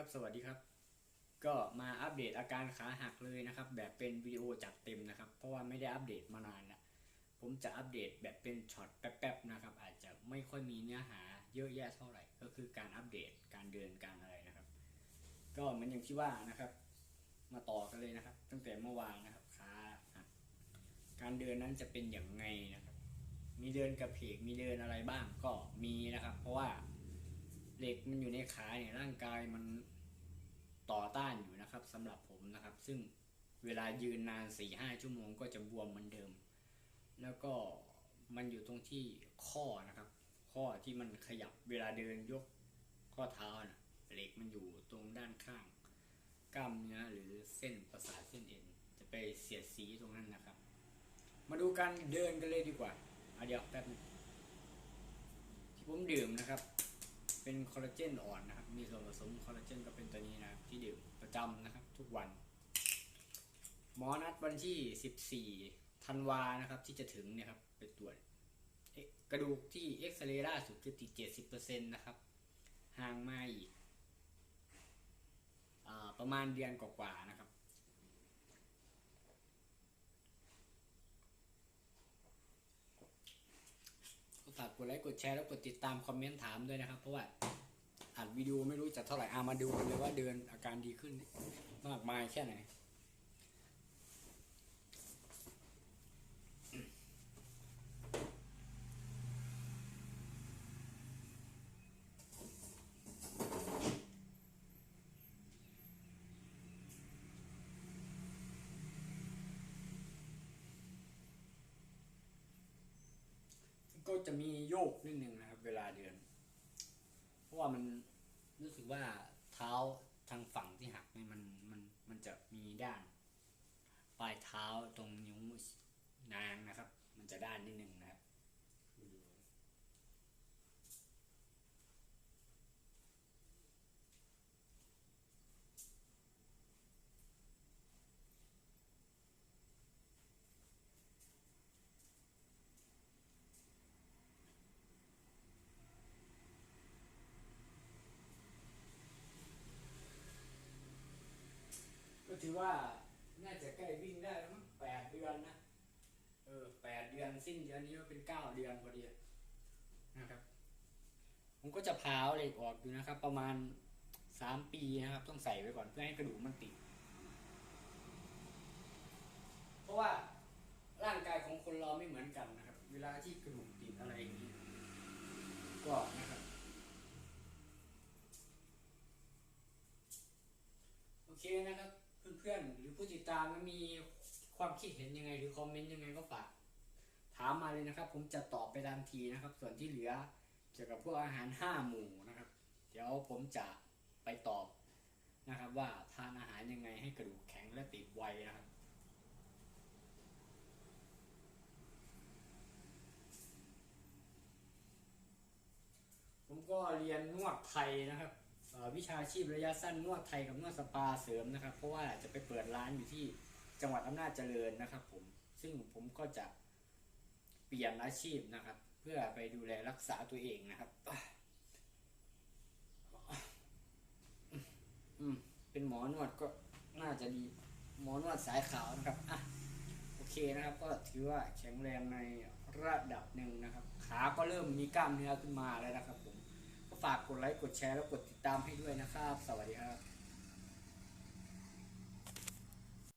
ครับสวัสดีครับ ก็มาอัปเดตอาการขาหักเลยนะครับ แบบเป็นวิดีโอจัดเต็มนะครับ เพราะว่าไม่ได้อัปเดตมานานละผมจะอัปเดตแบบเป็นช็อตแป๊บๆนะครับ อาจจะไม่ค่อยมีเนื้อหาเยอะแยะเท่าไหร่ ก็คือการอัปเดตการเดินการอะไรนะครับ ก็เหมือนอย่างที่ว่านะครับ มาต่อกันเลยนะครับ ตั้งแต่เมื่อวานนะครับขาหักการเดินนั้นจะเป็นอย่างไงนะครับ มีเดินกระเพกมีเดินอะไรบ้างก็มีนะครับ เพราะว่า เหล็กมันอยู่ในขาเนี่ยร่างกายมันต่อต้านอยู่นะครับสำหรับผมนะครับ ซึ่งเวลายืนนาน4ี่ห้าชั่วโมงก็จะบวมเหมือนเดิม แล้วก็มันอยู่ตรงที่ข้อนะครับ ข้อที่มันขยับเวลาเดินยกข้อเท้านะเหล็กมันอยู่ตรงด้านข้าง กล้ามเนื้อหรือเส้นประสาทเส้นเอ็นจะไปเสียดสีตรงนั้นนะครับ มาดูการเดินกันเลยดีกว่าเอาเดี๋ยวแป๊บนึงที่ผมดื่มนะครับ เป็นคอลลาเจนอ่อนนะครับ มีส่วนผสมคอลลาเจนก็เป็นตัวนี้นะที่ดื่มประจำนะครับ ทุกวัน หมอนัดวันที่ 14ธันวานะครับ ที่จะถึงเนี่ยครับไปตรวจกระดูกที่เอ็กซเรย์ล่าสุดคือติด70%นะครับ ห่างมาอีกอประมาณเดือนกว่าๆนะครับ กดไลค์กดแชร์แล้วกดติดตามคอมเมนต์ถามด้วยนะครับ เพราะว่าอัดวิดีโอไม่รู้จะเท่าไหร่อามาดูกันเลยว่าเดือนอาการดีขึ้นมากมายแค่ไหน ก็จะมีโยกนิดนึงนะครับ เวลาเดิน เพราะว่ามันรู้สึกว่าเท้าทางฝั่งที่หักเนี่ยมันมันมันจะมีด้าน ปลายเท้าตรงนิ้วนางนะครับ มันจะด้านนิดนึงนะ คือว่าน่าจะใกล้วิ่งได้แล้วมั้งแปดเดือนนะ เออแปดเดือนสิ้นเดือนนี้ก็เป็นเก้าเดือนพอดีนะครับ ผมก็จะพาวเหล็กออกอยู่นะครับ ประมาณสามปีนะครับ ต้องใส่ไว้ก่อนเพื่อให้กระดูกมันติด เพราะว่าร่างกายของคนเราไม่เหมือนกันนะครับ เวลาที่กระดูกติดอะไรอย่างนี้ ก็นะครับโอเคนะครับามมันมีความคิดเห็นยังไงหรือคอมเมนต์ยังไงก็ฝากถามมาเลยนะครับ ผมจะตอบไปทันทีนะครับ ส่วนที่เหลือเกี่ยวกับพวกอาหารห้าหมู่นะครับ เดี๋ยวผมจะไปตอบนะครับว่าทานอาหารยังไงให้กระดูกแข็งและติดไวนะครับผมก็เรียนนวดไทยนะครับ วิชาชีพระยะสั้นนวดไทยกับนวดสปาเสริมนะครับ เพราะว่าจะไปเปิดร้านอยู่ที่จังหวัดอำนาจเจริญนะครับ ผมซึ่งผมก็จะเปลี่ยนอาชีพนะครับ เพื่อไปดูแลรักษาตัวเองนะครับอืมเป็นหมอนวดก็น่าจะดีหมอนวดสายขาวนะครับอะโอเคนะครับ ก็ถือว่าแข็งแรงในระดับหนึ่งนะครับ ขาก็เริ่มมีกล้ามเนื้อขึ้นมาแล้วนะครับผม ฝากกดไลค์กดแชร์แล้วกดติดตามให้ด้วยนะครับ สวัสดีครับ